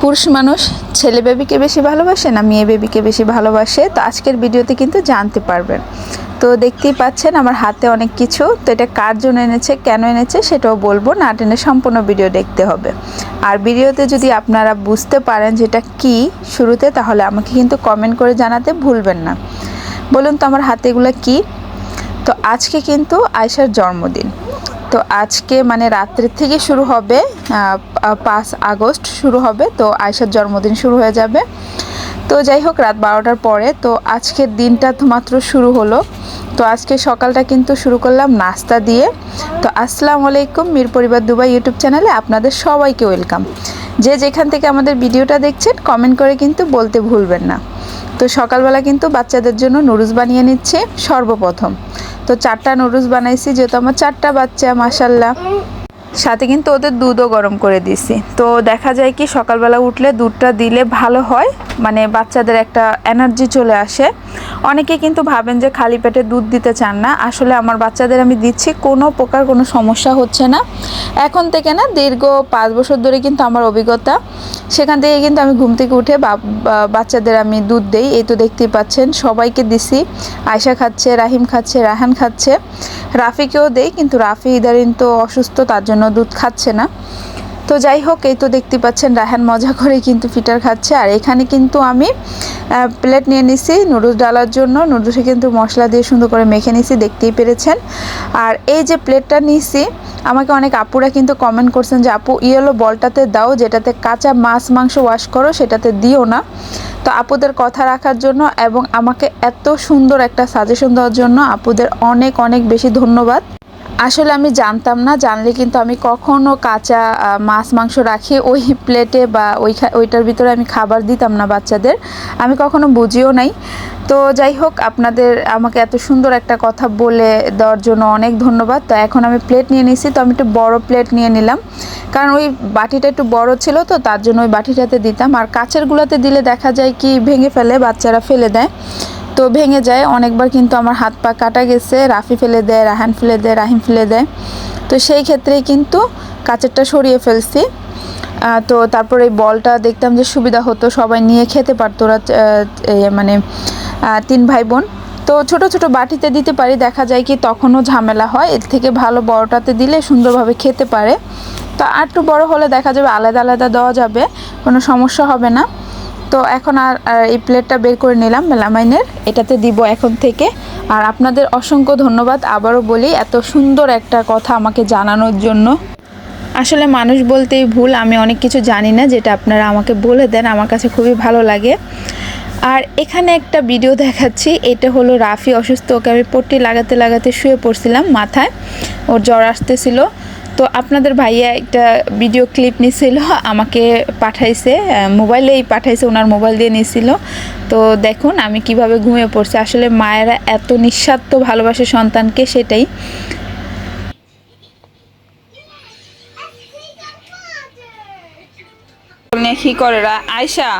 পুরুষ মানুষ ছেলে বেবিকে বেশি ভালোবাসে না মেয়ে বেবিকে বেশি ভালোবাসে? তো আজকের ভিডিওতে কিন্তু জানতে পারবেন। তো দেখতেই পাচ্ছেন আমার হাতে অনেক কিছু। তো এটা কার জন্য এনেছে, কেন এনেছে সেটাও বলব। না টেনে সম্পূর্ণ ভিডিও দেখতে হবে। আর ভিডিওতে যদি আপনারা বুঝতে পারেন যেটা কি শুরুতে, তাহলে আমাকে কিন্তু কমেন্ট করে জানাতে ভুলবেন না। বলুন তো আমার হাতে এগুলো কী? তো আজকে কিন্তু আয়সার জন্মদিন। তো আজকে মানে রাত্রের থেকে শুরু হবে পাঁচ আগস্ট শুরু হবে, তো আয়সার জন্মদিন শুরু হয়ে যাবে। তো যাই হোক, রাত বারোটার পরে, তো আজকের দিনটা তো মাত্র শুরু হলো। তো আজকে সকালটা কিন্তু শুরু করলাম নাস্তা দিয়ে। তো আসসালামু আলাইকুম, মীর পরিবার দুবাই ইউটিউব চ্যানেলে আপনাদের সবাইকে ওয়েলকাম। যে যেখান থেকে আমাদের ভিডিওটা দেখছেন, কমেন্ট করে কিন্তু বলতে ভুলবেন না। তো সকালবেলা কিন্তু বাচ্চাদের জন্য নুডলস বানিয়ে নিচ্ছে সর্বপ্রথম। তো চারটা নুডলস বানাইছি যেহেতু আমার চারটা বাচ্চা মাসাল্লাহ সাথে কিন্তু ওদের দুধও গরম করে দিছি তো দেখা যায় কি সকালবেলা উঠলে দুধটা দিলে ভালো হয় মানে বাচ্চাদের একটা এনার্জি চলে আসে। অনেকে কিন্তু ভাবেন যে খালি পেটে দুধ দিতে চান না, আসলে আমার বাচ্চাদের আমি দিচ্ছি, কোনো প্রকার কোনো সমস্যা হচ্ছে না। এখন থেকে না দীর্ঘ পাঁচ বছর ধরে কিন্তু আমার অভিজ্ঞতা, সেখান থেকে কিন্তু আমি ঘুম থেকে উঠে বাচ্চাদের আমি দুধ দেই, এই তো দেখতেই পাচ্ছেন, সবাইকে দিছি, আয়শা খাচ্ছে, রাহিম খাচ্ছে, রাহান খাচ্ছে, রাফিকেও দেই, কিন্তু রাফি ইদারিন তো অসুস্থ, তার জন্য দুধ খাচ্ছে না। তো যাই হোক, এই তো দেখতে পাচ্ছেন রাহান মজা করে কিন্তু ফিটার খাচ্ছে। আর এখানে কিন্তু আমি প্লেট নিয়ে নিছি নুডলস ডালার জন্য। নুডলসে কিন্তু মশলা দিয়ে সুন্দর করে মেখে নিছি, দেখতেই পেরেছেন। আর এই যে প্লেটটা নিছি, আমাকে অনেক আপুরা কিন্তু কমেন্ট করছেন যে, আপু, ইয়েলো বলটাতে দাও, যেটাতে কাঁচা মাছ মাংস ওয়াশ করো, সেটাতে দিও না। তো আপুদের কথা রাখার জন্য এবং আমাকে এত সুন্দর একটা সাজেশন দেওয়ার জন্য, আপুদের অনেক অনেক বেশি ধন্যবাদ। আসলে আমি জানতাম না, জানলে কিন্তু আমি কখনো কাঁচা মাছ, মাংস রাখি ওই প্লেটে বা ওই ওইটার ভিতরে আমি খাবার দিতাম না বাচ্চাদের। আমি কখনো বুঝিও নাই। তো যাই হোক, আপনাদের আমাকে এত সুন্দর একটা কথা বলে দেওয়ার জন্য অনেক ধন্যবাদ। তো এখন আমি প্লেট নিয়ে নিছি, তো আমি একটু বড় প্লেট নিয়ে নিলাম। কারণ ওই বাটিটা একটু বড় ছিল তো, তার জন্য ওই বাটিটাতে দিতাম। আর কাচেরগুলোতে দিলে দেখা যায় কি ভেঙে ফেলে, বাচ্চারা ফেলে দেয়। তো ভেঙে যায়। অনেকবার কিন্তু আমার হাত পা কাটা গেছে, রাফি ফেলে দেয়, রাহান ফেলে দেয়, রাহিম ফেলে দেয়। তো সেই ক্ষেত্রেই কিন্তু কাচেরটা সরিয়ে ফেলছি। তো তারপর এই বলটা দেখতাম যে সুবিধা হতো, সবাই নিয়ে খেতে পারতো ওরা মানে তিন ভাই বোন তো ছোট ছোট বাটিতে দিতে পারি, দেখা যায় কি তখনও ঝামেলা হয়। এর থেকে ভালো বড়টাতে দিলে সুন্দরভাবে খেতে পারে। তো আর একটু বড় হলে দেখা যাবে আলাদা আলাদা দেওয়া যাবে, কোনো সমস্যা হবে না। তো এখন আর এই প্লেটটা বের করে নিলাম মেলামাইনের। এটাতে দিব এখন থেকে। আর আপনাদের অসংখ্য ধন্যবাদ। আবারও বলি, এত সুন্দর একটা কথা আমাকে জানানোর জন্য। আসলে মানুষ বলতেই ভুল, আমি অনেক কিছু জানি না, যেটা আপনারা আমাকে বলে দেন, আমার কাছে খুবই ভালো লাগে। আর এখানে একটা ভিডিও দেখাচ্ছি, এটা হলো রাফি অসুস্থ, ওকে আমি পট্টি লাগাতে লাগাতে শুয়ে পড়ছিলাম মাথায়। ওর জ্বর আসতেছিল। তো আপনাদের ভাইয়া একটা ভিডিও ক্লিপ নিছিল, আমাকে পাঠাইছে মোবাইলেই পাঠাইছে, ওনার মোবাইল দিয়ে নিছিল। তো দেখুন, আমি কীভাবে ঘুমিয়ে পড়ছি। আসলে মায়েরা এত নিঃস্বার্থ ভালোবাসে সন্তানকে, সেটাই। কি করে আয়সা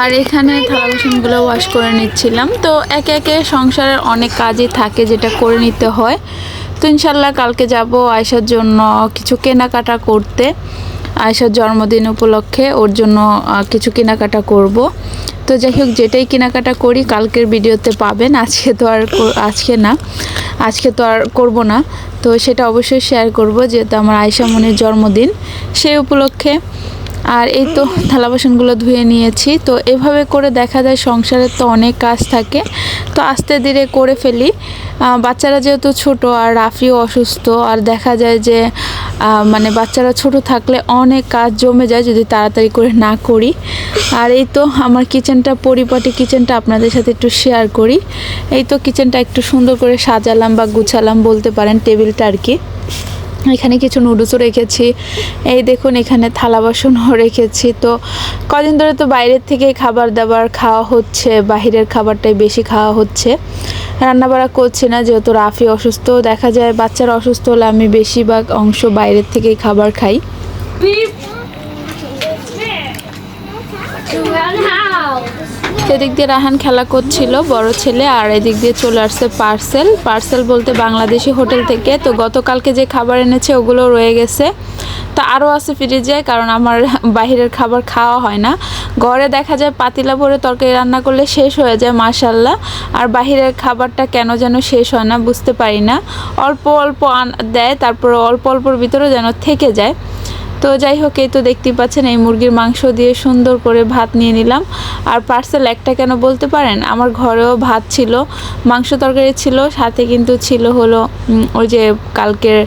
আর এখানে থালা বাসনগুলো ওয়াশ করে নিচ্ছিলাম। তো একে একে সংসারের অনেক কাজই থাকে যেটা করে নিতে হয়। তো ইনশাল্লাহ কালকে যাব আয়সার জন্য কিছু কেনাকাটা করতে। আয়সার জন্মদিন উপলক্ষে ওর জন্য কিছু কেনাকাটা করব। তো যাই হোক, যেটাই কেনাকাটা করি, কালকের ভিডিওতে পাবেন। আজকে তো আর আজকে না, আজকে তো আর করব না। তো সেটা অবশ্যই শেয়ার করব, যেহেতু আমার আয়সা মনির জন্মদিন সেই উপলক্ষে। আর এই তো থালা বাসনগুলো ধুয়ে নিয়েছি। তো এভাবে করে দেখা যায় সংসারের তো অনেক কাজ থাকে। তো আস্তে ধীরে করে ফেলি। বাচ্চারা যেহেতু ছোট আর রাফিও অসুস্থ, আর দেখা যায় যে মানে বাচ্চারা ছোট থাকলে অনেক কাজ জমে যায় যদি তাড়াতাড়ি করে না করি। আর এই তো আমার কিচেনটা, পরিপাটি কিচেনটা আপনাদের সাথে একটু শেয়ার করি। এই তো কিচেনটা একটু সুন্দর করে সাজালাম বা গুছালাম বলতে পারেন টেবিলটা আর কি। এখানে কিছু নুডলসও রেখেছি এই দেখুন এখানে থালা বাসনও রেখেছি তো কদিন ধরে তো বাইরের থেকেই খাবার দাবার খাওয়া হচ্ছে বাহিরের খাবারটাই বেশি খাওয়া হচ্ছে রান্নাবাড়া করছি না যেহেতু রাফি অসুস্থ দেখা যায় বাচ্চারা অসুস্থ হলে আমি বেশিরভাগ অংশ বাইরের থেকেই খাবার খাই এদিক দিয়ে রাহান খেলা করছিল, বড় ছেলে, আর এদিক দিয়ে চলে আসছে পার্সেল। পার্সেল বলতে বাংলাদেশি হোটেল থেকে, তো গতকালকে যে খাবার এনেছে ওগুলো রয়ে গেছে। তো আরও আছে ফিরে যায় কারণ আমার বাইরের খাবার খাওয়া হয় না। ঘরে দেখা যায় পাতিলা ভরে তরকারি রান্না করলে শেষ হয়ে যায় মাশাল্লাহ আর বাহিরের খাবারটা কেন যেন শেষ হয় না, বুঝতে পারি না। অল্প অল্প দেয়, তারপর অল্প অল্পর ভিতরে যেন থেকে যায়। তো যাই হোক, এই তো দেখতেই পাচ্ছেন, এই মুরগির মাংস দিয়ে সুন্দর করে ভাত নিয়ে নিলাম। আর পার্সেল একটা কেন বলতে পারেন? আমার ঘরেও ভাত ছিল, মাংস তরকারি ছিল, সাথে কিন্তু ছিল হলো ওই যে কালকের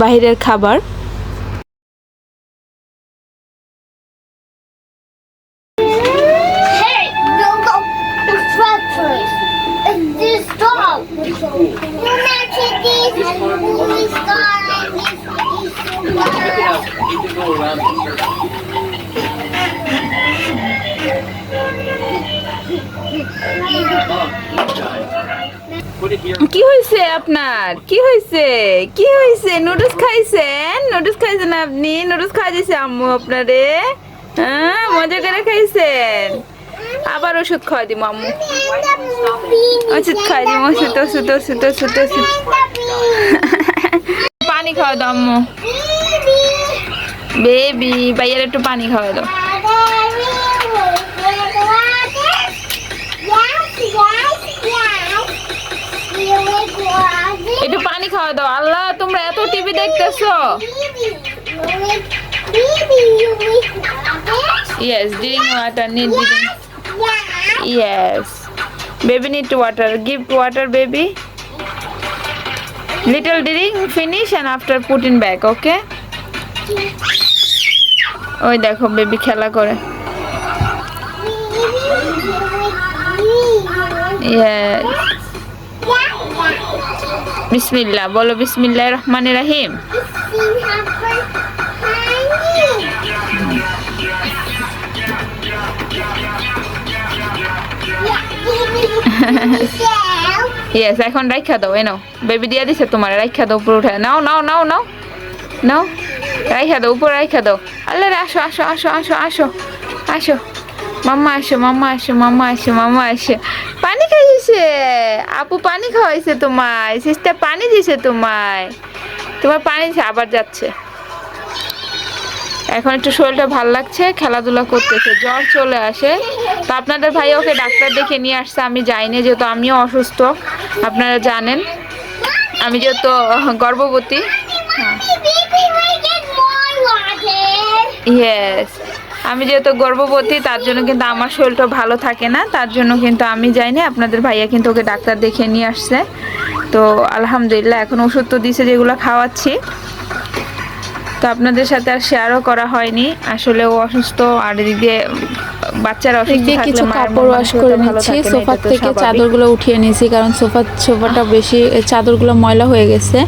বাহিরের খাবার। কি হয়েছে আপনার? কি হয়েছে কি হয়েছে নুডলস খাইছেন? নুডলস খাইছেন আপনি? নুডলস খাই দিয়েছে আম্মু আপনারে? হ্যাঁ মজা করে খাইছেন? আবার ওষুধ খাওয়া দিব আম্মু। ওষুধ খাওয়া দিব, ওষুধ ওষুধ ওষুধ ওষুধ ওষুধ। পানি খাওয়া দাও আম্মু। বেবি ভাইয়ার একটু পানি খাওয়া দাও একটু পানি খাওয়া দাও আল্লাহ তোমরা এত টিভি দেখতেছো yes drink water need drink Yes. Baby need to water. Give water, baby. Little drink, finish and after put in back, okay? ওই দেখো বেবি খেলা করে। Yes. বিসমিল্লাহ, বলো বিসমিল্লাহ রহমান রাহিম। ইয়েস এখন রাইখা দাও এনো বেবি দিয়া দিছে তোমার, রাইখা দাও, উপরে উঠে নাও নাও নাও নাও। নাও, রাইখা দাও, উপরে রাইখা দাও। আল্লাহ রে, আসো আসো আসো আসো আসো আসো। মাম্মা আসো মাম্মা আসো মাম্মা আসো মাম্মা আসো। পানি খাইছে। আপু পানি খাওয়াইছে তোমায় সিস্টার পানি দিছে তোমায়। তোমার পানি দিছে আবার যাচ্ছে। এখন একটু শরীরটা ভালো লাগছে খেলাধুলা করতেছে জ্বর চলে আসে। তো আপনাদের ভাই ওকে ডাক্তার দেখে নিয়ে আসছে আমি যাইনি যেহেতু আমিও অসুস্থ আপনারা জানেন। আমি যেহেতু গর্ভবতী ইয়েস আমি যেহেতু গর্ভবতী তার জন্য কিন্তু আমার শরীরটা ভালো থাকে না। তার জন্য কিন্তু আমি যাইনি। আপনাদের ভাইয়া কিন্তু ওকে ডাক্তার দেখে নিয়ে আসছে। তো আলহামদুলিল্লাহ এখন ওষুধ তো দিছে যেগুলো খাওয়াচ্ছি। তো আপনাদের সাথে আর শেয়ারও করা হয়নি। আসলে ও অসুস্থ আর এদিক বাচ্চারা অসুস্থ কিছু কাপড় ওয়াশ করে নিচ্ছি সোফার থেকে। চাদরগুলো উঠিয়ে নিয়েছি কারণ সোফা সোফাটা বেশি চাদরগুলো ময়লা হয়ে গেছে।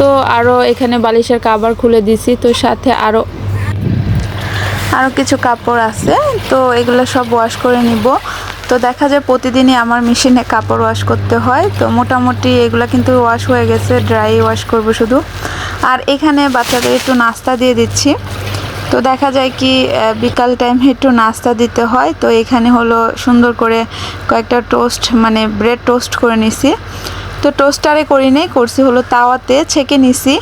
তো আরও এখানে বালিশের কাবার খুলে দিছি। তো সাথে আরও কিছু কাপড় আছে, তো এগুলো সব ওয়াশ করে নিব। তো দেখা যায় প্রতিদিনই আমার মেশিনে কাপড় ওয়াশ করতে হয়, তো মোটামুটি এগুলো কিন্তু ওয়াশ হয়ে গেছে ড্রাই ওয়াশ করব শুধু। আর এখানে বাচ্চাদের একটু নাস্তা দিয়ে দিচ্ছি। তো দেখা যায় কি বিকাল টাইম একটু নাস্তা দিতে হয়, তো এখানে হলো সুন্দর করে কয়েকটা টোস্ট মানে ব্রেড টোস্ট করে নিছি। তো টোস্টারে করি নেই, করছি হলো তাওয়াতে ছেঁকে নিছি।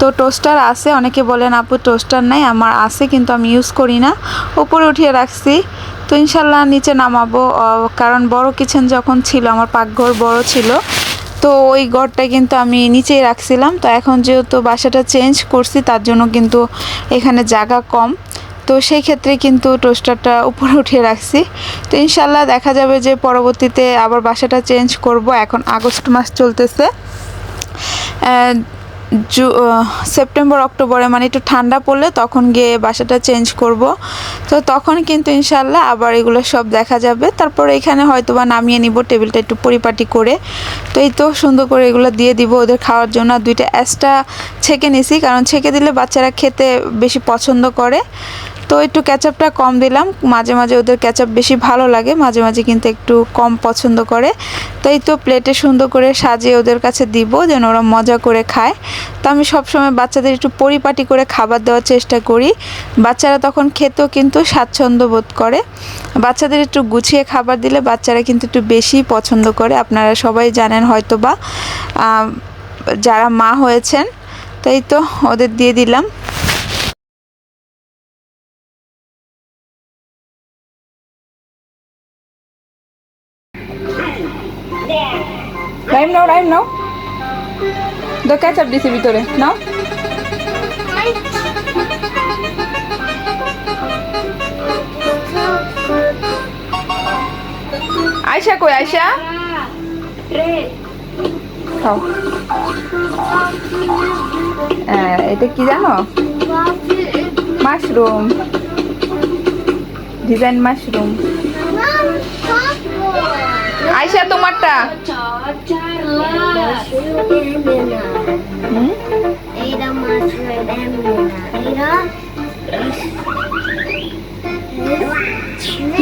তো টোস্টার আছে, অনেকে বলেন, আপু টোস্টার নাই, আমার আছে, কিন্তু আমি ইউজ করি না। উপরে উঠিয়ে রাখছি। তো ইনশাল্লাহ নিচে নামাবো কারণ বড় কিচেন যখন ছিল, আমার পাকঘর বড় ছিল, তো ওই ঘরটা কিন্তু আমি নিচেই রাখছিলাম। তো এখন যেহেতু বাসাটা চেঞ্জ করছি, তার জন্য কিন্তু এখানে জায়গা কম। তো সেই ক্ষেত্রে কিন্তু টোস্টারটা উপরে উঠিয়ে রাখছি। তো ইনশাল্লাহ দেখা যাবে যে পরবর্তীতে আবার বাসাটা চেঞ্জ করব। এখন আগস্ট মাস চলতেছে। জু- সেপ্টেম্বর অক্টোবরে মানে একটু ঠান্ডা পড়লে তখন গিয়ে বাসাটা চেঞ্জ করব। তো তখন কিন্তু ইনশাল্লাহ আবার এগুলো সব দেখা যাবে। তারপর এখানে হয়তো বা নামিয়ে নিব, টেবিলটা একটু পরিপাটি করে। তো এই তো সুন্দর করে এগুলো দিয়ে দিব ওদের খাওয়ার জন্য। দুইটা অ্যাসটা ছেঁকে নিছি, কারণ ছেঁকে দিলে বাচ্চারা খেতে বেশি পছন্দ করে। তো একটু ক্যাচাপটা কম দিলাম। মাঝে মাঝে ওদের ক্যাচাপ বেশি ভালো লাগে, মাঝে মাঝে কিন্তু একটু কম পছন্দ করে। তাই তো প্লেটে সুন্দর করে সাজিয়ে ওদের কাছে দিব, যেন ওরা মজা করে খায়। তো আমি সবসময় বাচ্চাদের একটু পরিপাটি করে খাবার দেওয়ার চেষ্টা করি। বাচ্চারা তখন খেতেও কিন্তু স্বাচ্ছন্দ্য বোধ করে। বাচ্চাদের একটু গুছিয়ে খাবার দিলে বাচ্চারা কিন্তু একটু বেশি পছন্দ করে। আপনারা সবাই জানেন হয়তো বা যারা মা হয়েছেন তাই তো ওদের দিয়ে দিলাম। Rhyme now rhyme now. তো ক্যাচাপ দিছি ভিতরে নাও। আয়শা কই আয়শা? খাও। আহ, এটা কি জানো? মাশরুম ডিজাইন মাশরুম আয়শা তোমারটা.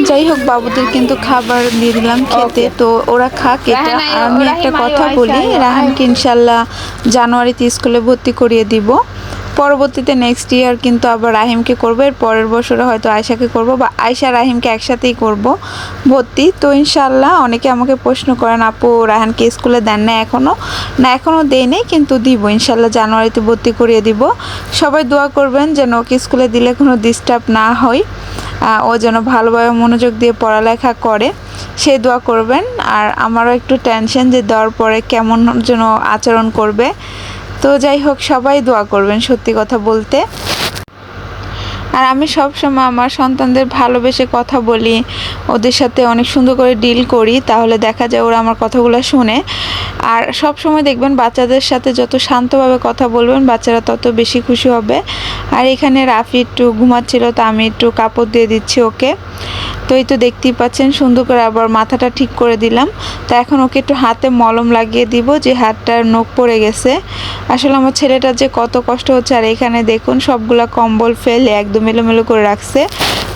যাই হোক বাবুদের কিন্তু খাবার দিয়ে দিলাম খেতে। তো ওরা খাক এটা আমি একটা কথা বলি। রাহানকে ইনশাল্লাহ জানুয়ারিতে স্কুলে ভর্তি করিয়ে দিব। পরবর্তীতে নেক্সট ইয়ার কিন্তু আবার রাহিমকে করব। এর পরের বছরে হয়তো আয়শাকে করব বা আয়শা রাহিমকে একসাথেই করব ভর্তি। তো ইনশাল্লাহ অনেকে আমাকে প্রশ্ন করেন, আপু রাহানকে স্কুলে দেন না এখনও না এখনও দেই নেই, কিন্তু দিব। ইনশাল্লাহ জানুয়ারিতে ভর্তি করিয়ে দিব। সবাই দোয়া করবেন যেন ওকে স্কুলে দিলে কোনো ডিস্টার্ব না হয়। ও যেন ভালোভাবে মনোযোগ দিয়ে পড়ালেখা করে, সে দোয়া করবেন। আর আমারও একটু টেনশন যে দেওয়ার পরে কেমন যেন আচরণ করবে। তো যাই হোক সবাই দোয়া করবেন সত্যি কথা বলতে। আর আমি সবসময় আমার সন্তানদের ভালোবেসে কথা বলি, ওদের সাথে অনেক সুন্দর করে ডিল করি, তাহলে দেখা যায় ওরা আমার কথাগুলো শুনে। আর সব সময় দেখবেন বাচ্চাদের সাথে যত শান্তভাবে কথা বলবেন, বাচ্চারা তত বেশি খুশি হবে। আর এখানে রাফি একটু ঘুমাচ্ছিল, তো আমি একটু কাপড় দিয়ে দিচ্ছি ওকে। তো এই তো দেখতেই পাচ্ছেন, সুন্দর করে আবার মাথাটা ঠিক করে দিলাম। তো এখন ওকে একটু হাতে মলম লাগিয়ে দিব, যে হাতটার নখ পড়ে গেছে। আসলে আমার ছেলেটার যে কত কষ্ট হচ্ছে, আর এখানে দেখুন সবগুলা কম্বল ফেলে, একদম এলোমেলো করে রাখছে।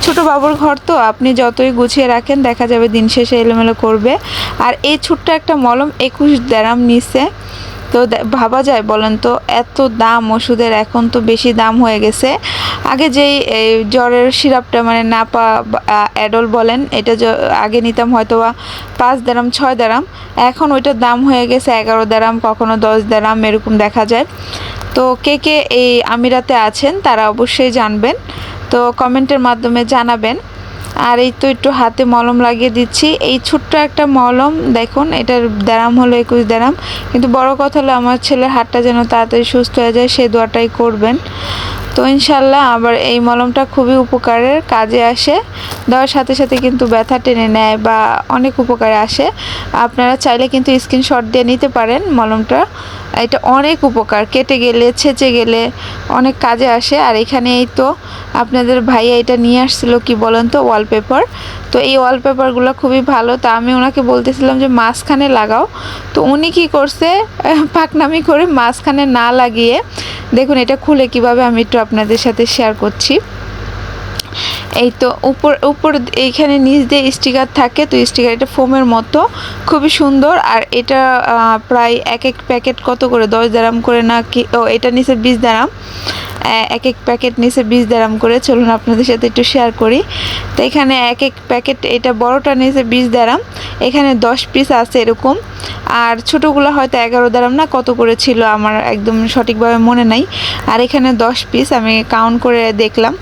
ছোট বাবুর ঘর তো, আপনি যতই গুছিয়ে রাখেন, দেখা যাবে দিন শেষে এলোমেলো করবে। আর এই ছোট্ট একটা মলম একুশ দেরাম নিছে। তো ভাবা যায় বলেন তো, এত দাম ওষুধের, এখন তো বেশি দাম হয়ে গেছে। আগে যেই জ্বরের সিরাপটা মানে নাপা অ্যাডল বলেন, এটা আগে নিতাম হয়তো বা পাঁচ দারাম, ছয় দারাম। এখন ওইটার দাম হয়ে গেছে এগারো দারাম, কখনো দশ দারাম, এরকম দেখা যায়। তো কে কে এই আমিরাতে আছেন তারা অবশ্যই জানবেন। তো কমেন্টের মাধ্যমে জানাবেন। আর এই তো একটু হাতে মলম লাগিয়ে দিচ্ছি। এই ছোট্ট একটা মলম, দেখুন, এটার দারাম হলো একুশ দারাম কিন্তু বড় কথা হলো, আমার ছেলের হাতটা যেন তাড়াতাড়ি সুস্থ হয়ে যায় সেই দোয়াটাই করবেন। তো ইনশাল্লাহ আবার এই মলমটা খুবই উপকারের কাজে আসে। দেওয়ার সাথে সাথে কিন্তু ব্যথা টেনে নেয় বা অনেক উপকারে আসে। আপনারা চাইলে কিন্তু স্ক্রিনশট দিয়ে নিতে পারেন মলমটা। এটা অনেক উপকার। কেটে গেলে, ছেঁচে গেলে অনেক কাজে আসে। আর এখানে এই তো আপনাদের ভাইয়া এটা নিয়ে আসছিল, কি বলেন তো ওয়ালপেপার তো এই ওয়ালপেপারগুলো খুবই ভালো। তা আমি ওনাকে বলতেছিলাম যে, মাঝখানে লাগাও। তো উনি কি করছে, পাকনামি করে মাঝখানে না লাগিয়ে, দেখুন এটা খুলে কীভাবে আমি একটু আপনাদের সাথে শেয়ার করছি। এই তো উপর উপর এইখানে নিচ দিয়ে স্টিকার থাকে, তো স্টিকার এটা ফোমের মতো, খুবই সুন্দর। আর এটা প্রায় এক এক প্যাকেট কত করে? দশ দারাম করে না কি? ও, এটা নিচে বিশ দারাম। এক এক প্যাকেট নিচে বিশ দারাম করে চলুন আপনাদের সাথে একটু শেয়ার করি। তো এখানে এক এক প্যাকেট, এটা বড়টা নিচে বিশ দারাম এখানে দশ পিস আছে এরকম। আর ছোটোগুলো হয়তো এগারো দারাম না, কত করে ছিল আমার একদম সঠিকভাবে মনে নাই। আর এখানে দশ পিস আমি কাউন্ট করে দেখলাম।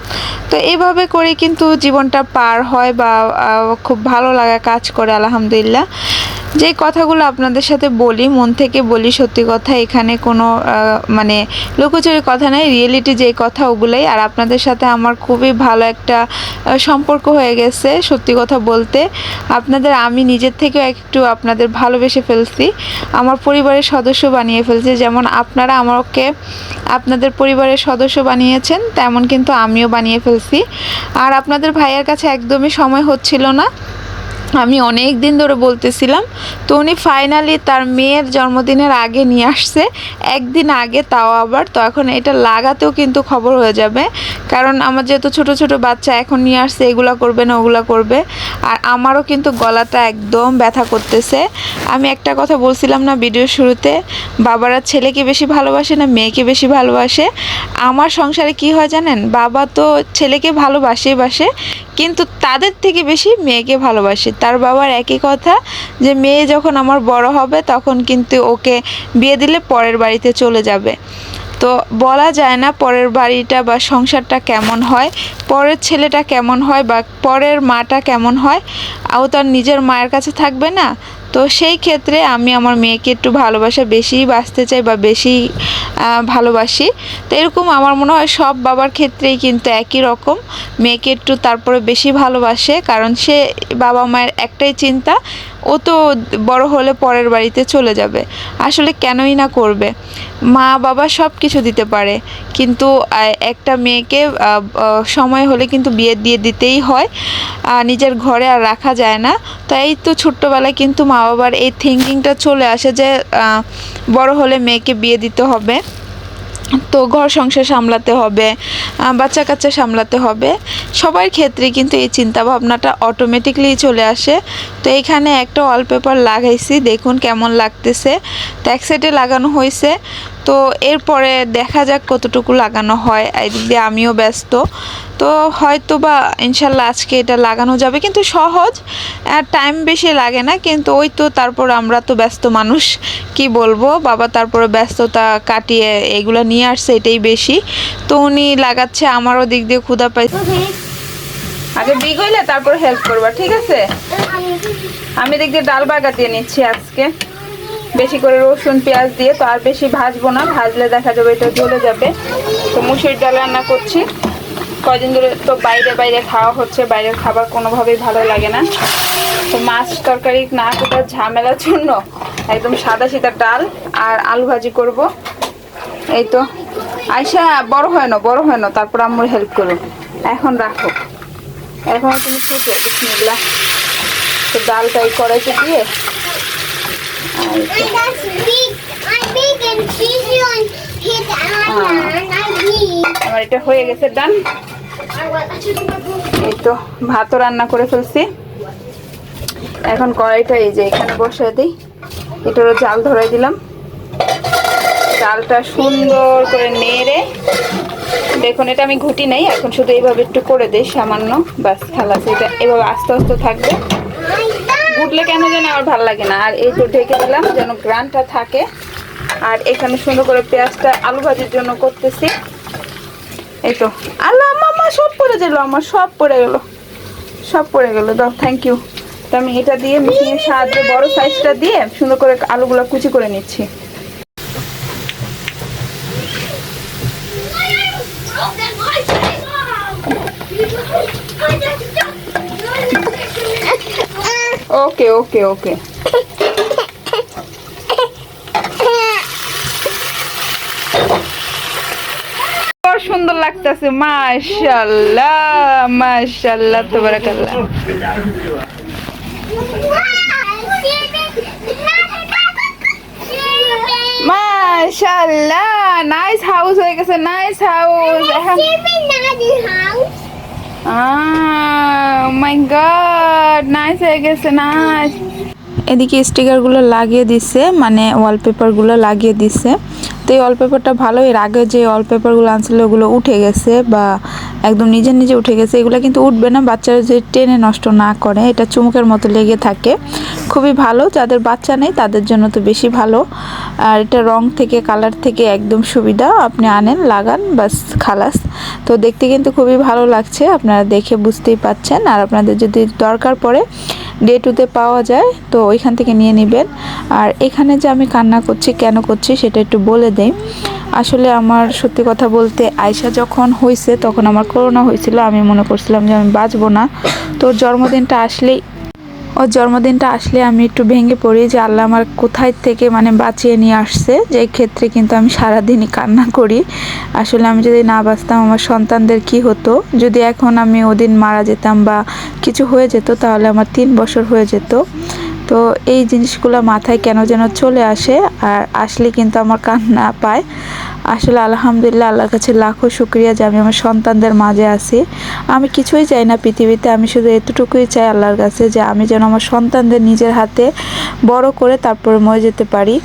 তো এইভাবে করে কিন্তু জীবনটা পার হয় বা খুব ভালো লাগা কাজ করে, আলহামদুলিল্লাহ। যে কথাগুলো আপনাদের সাথে বলি, মন থেকে বলি সত্যি কথা, এখানে কোনো মানে লুকোচুরি কথা নাই রিয়েলিটি যে কথা ওগুলোই। আর আপনাদের সাথে আমার খুবই ভালো একটা সম্পর্ক হয়ে গেছে সত্যি কথা বলতে। আপনাদের, আমি নিজের থেকেও একটু আপনাদের ভালোবেসে ফেলছি। আমার পরিবারের সদস্য বানিয়ে ফেলছি। যেমন আপনারা আমাকে আপনাদের পরিবারের সদস্য বানিয়েছেন, তেমন কিন্তু আমিও বানিয়ে ফেলছি। আর আপনাদের ভাইয়ের কাছে একদমই সময় হচ্ছিল না। আমি অনেক দিন ধরে বলতেছিলাম, তো উনি ফাইনালি তার মেয়ের জন্মদিনের আগে নিয়ে আসছে। একদিন আগে তাও আবার, তো এখন এটা লাগাতেও কিন্তু খবর হয়ে যাবে। কারণ আমার যেহেতু ছোট ছোট বাচ্চা, এখন নিয়ে আসছে, এগুলা করবে না, ওগুলা করবে। আর আমারও কিন্তু গলাটা একদম ব্যথা করতেছে। আমি একটা কথা বলছিলাম না ভিডিওর শুরুতে, বাবারা ছেলেকে বেশি ভালোবাসে না মেয়েকে বেশি ভালোবাসে? আমার সংসারে কি হয় জানেন? বাবা তো ছেলেকে ভালোবাসেই বাসে, কিন্তু তাদের থেকে বেশি মেয়েকে ভালোবাসে। তার বাবার একই কথা, যে মেয়ে যখন আমার বড় হবে তখন কিন্তু ওকে বিয়ে দিলে পরের বাড়িতে চলে যাবে। তো বলা যায় না পরের বাড়িটা বা সংসারটা কেমন হয়, পরের ছেলেটা কেমন হয় বা পরের মাটা কেমন হয় ও তার নিজের মায়ের কাছে থাকবে না? তো সেই ক্ষেত্রে আমি আমার মেয়েকে একটু ভালোবাসা বেশি বাঁচতে চাই বা বেশি ভালোবাসি। তো এরকম আমার মনে হয় সব বাবার ক্ষেত্রেই কিন্তু একই রকম। মেয়েকে একটু তারপরে বেশি ভালোবাসে, কারণ সে বাবা মায়ের একটাই চিন্তা ও তো বড় হলে পরের বাড়িতে চলে যাবে। আসলে কেনই না করবে? মা, বাবা সব কিছু দিতে পারে। কিন্তু একটা মেয়েকে সময় হলে কিন্তু বিয়ে দিয়ে দিতেই হয়। নিজের ঘরে আর রাখা যায় না। তাই তো ছোট্টবেলায় কিন্তু মা বাবার এই থিঙ্কিংটা চলে আসে যে বড় হলে মেয়েকে বিয়ে দিতে হবে। তো ঘর সংসার সামলাতে হবে বাচ্চা কাচ্চা সামলাতে হবে। সবার ক্ষেত্রে কিন্তু এই চিন্তা ভাবনাটা অটোমেটিকলি চলে আসে। তো এখানে একটা ওয়ালপেপার লাগাইছি, দেখুন কেমন লাগতেছে। তো এক সাইডে লাগানো হয়েছে তো এরপরে দেখা যাক কতটুকু লাগানো হয়। এদিক দিয়ে আমিও ব্যস্ত। তো হয়তো বা ইনশাল্লাহ আজকে এটা লাগানো যাবে। কিন্তু সহজ, আর টাইম বেশি লাগে না। কিন্তু ওই তো তারপর আমরা তো ব্যস্ত মানুষ, কি বলব? বাবা তারপরে ব্যস্ততা কাটিয়ে এগুলো নিয়ে আসছে, এটাই বেশি। তো উনি লাগাচ্ছে, আমারও দিক দিয়ে ক্ষুধা পাইছে। আগে বিগ হইলে তারপর হেল্প করবা, ঠিক আছে? আমি দিক দিয়ে ডাল বাগা দিয়ে নিচ্ছি আজকে। বেশি করে রসুন, পেঁয়াজ দিয়ে, তো আর বেশি ভাজবো না। ভাজলে দেখা যাবে এটা জ্বলে যাবে। তো মুসুর ডাল রান্না করছি। কয়দিন ধরে তো বাইরে বাইরে খাওয়া হচ্ছে বাইরের খাবার কোনোভাবেই ভালো লাগে না। তো মাছ তরকারি না কোথাও ঝামেলার জন্য একদম সাদা সিধা ডাল আর আলু ভাজি করব। এই তো। আয়সা বড় হয় না বড় হয় না তারপর আম্মুর হেল্প করো। এখন রাখো। এখন তুমি ছোট বিসমিল্লাহ। তো ডালটা এই কড়াইতে দিয়ে big. আমার এটা হয়ে গেছে ডান এই তো ভাতও রান্না করে ফেলছি। এখন কড়াইটা এই যে এখানে বসিয়ে দিই। এটারও জাল ধরাই দিলাম। চালটা সুন্দর করে নেড়ে। দেখুন, এটা আমি ঘুটি নাই, এখন শুধু এইভাবে একটু করে দিই, সামান্য। বাস খালাস, এটা এভাবে আস্তে আস্তে থাকবে। ঘুটলে কেন যেন আমার ভালো লাগে না। আর এই তো ঢেকে দিলাম, যেন গ্রানটা থাকে। আর এখানে সুন্দর করে পেঁয়াজটা আলু ভাজির জন্য করতেছি। এই তো। আল্লাহ, মামা, সব পড়ে গেল আমার, সব পড়ে গেল। সব পড়ে গেল, দাও থ্যাংক ইউ তো আমি এটা দিয়ে মেশিনের সাহায্যে বড় সাইজটা দিয়ে সুন্দর করে আলুগুলো কুচি করে নিচ্ছি। ওকে ওকে ওকে বড় সুন্দর লাগতেছে মাশাল্লাহ মাশাল্লাহ তোবারাকাল্লাহ মাশাল্লাহ নাইস হাউস হয়ে গেছে nice house my god nice হয়ে গেছে নাইস এদিকে স্টিকারগুলো লাগিয়ে দিছে মানে ওয়ালপেপারগুলো লাগিয়ে দিছে। তো এই ওয়ালপেপারটা ভালো। এর আগে যে ওয়ালপেপারগুলো আনছিল, ওগুলো উঠে গেছে বা একদম নিজে নিজে উঠে গেছে। এগুলো কিন্তু উঠবে না, বাচ্চারা যে টেনে নষ্ট না করে, এটা চুমুকের মতো লেগে থাকে। খুবই ভালো, যাদের বাচ্চা নেই তাদের জন্য তো বেশি ভালো। আর এটা রং থেকে কালার থেকে একদম সুবিধা। আপনি আনেন, লাগান, বাস, খালাস। তো দেখতে কিন্তু খুবই ভালো লাগছে, আপনারা দেখে বুঝতেই পাচ্ছেন। আর আপনাদের যদি দরকার পড়ে ডে টুতে পাওয়া যায়, তো ওইখান থেকে নিয়ে নেবেন। আর এখানে যে আমি কান্না করছি, কেন করছি, সেটা একটু বলে দেই। আসলে আমার সত্যি কথা বলতে আয়সা যখন হয়েছে তখন আমার করোনা হয়েছিল আমি মনে করছিলাম যে আমি বাঁচবো না। তো জন্মদিনটা আসলেই ওর জন্মদিনটা আসলে আমি একটু ভেঙে পড়ি যে আল্লাহ আমার কোথায় থেকে মানে বাঁচিয়ে নিয়ে আসছে। যে ক্ষেত্রে কিন্তু আমি সারাদিনই কান্না করি। আসলে আমি যদি না বাঁচতাম আমার সন্তানদের কি হতো? যদি এখন আমি ওদিন মারা যেতাম বা কিছু হয়ে যেত তাহলে আমার তিন বছর হয়ে যেত। তো এই জিনিসগুলো মাথায় কেন যেন চলে আসে আর আসলে কিন্তু আমার কান্না পায়। আসলে আলহামদুলিল্লাহ, আল্লাহর কাছে লাখো শুক্রিয়া যে আমি আমার সন্তানদের মাঝে আছি। আমি কিছুই চাই না পৃথিবীতে, আমি শুধু এতটুকুই চাই আল্লাহর কাছে যে আমি যেন আমার সন্তানদের নিজের হাতে বড় করে তারপরে মরে যেতে পারি।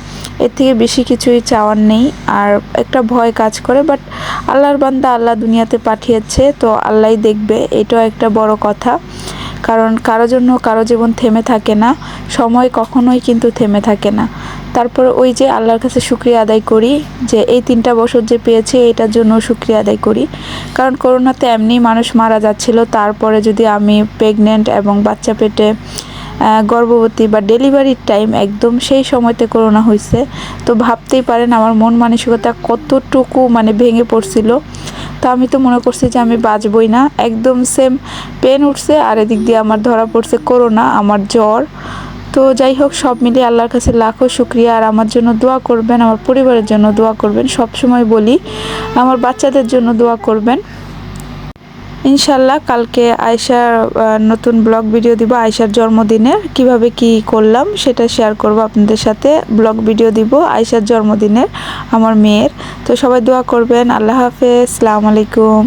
এর থেকে বেশি কিছুই চাওয়ার নেই, আর একটা ভয় কাজ করে বাট আল্লাহর বান্দা আল্লাহ দুনিয়াতে পাঠিয়েছে, তো আল্লাহই দেখবে, এটাও একটা বড় কথা। কারণ কারও জন্য কারও জীবন থেমে থাকে না, সময় কখনোই কিন্তু থেমে থাকে না। তারপর ওই যে আল্লাহর কাছে শুক্রিয়া আদায় করি যে এই তিনটা বছর যে পেয়েছি, এটার জন্য শুক্রিয়া আদায় করি। কারণ করোনাতে এমনি মানুষ মারা যাচ্ছিল, তারপরে যদি আমি প্রেগনেন্ট এবং বাচ্চা পেটে গর্ভবতী বা ডেলিভারির টাইম একদম সেই সময়তে করোনা হয়েছে তো ভাবতেই পারেন আমার মন মানসিকতা কতটুকু মানে ভেঙে পড়ছিল। তো আমি তো মনে করছি যে আমি বাঁচবই না। একদম সেম পেন উঠছে আর এদিক দিয়ে আমার ধরা পড়ছে করোনা আমার জ্বর। তো যাই হোক, সব মিলে আল্লাহর কাছে লাখো শুক্রিয়া। আর আমার জন্য দোয়া করবেন, আমার পরিবারের জন্য দোয়া করবেন। সব সময় বলি, আমার বাচ্চাদের জন্য দোয়া করবেন। ইনশাল্লাহ কালকে আয়সার নতুন ব্লগ ভিডিও দিব আয়সার জন্মদিনের। কীভাবে কি করলাম সেটা শেয়ার করব আপনাদের সাথে। ব্লগ ভিডিও দিব আয়সার জন্মদিনের, আমার মেয়ের। তো সবাই দোয়া করবেন। আল্লাহ হাফেজ। আলাইকুম।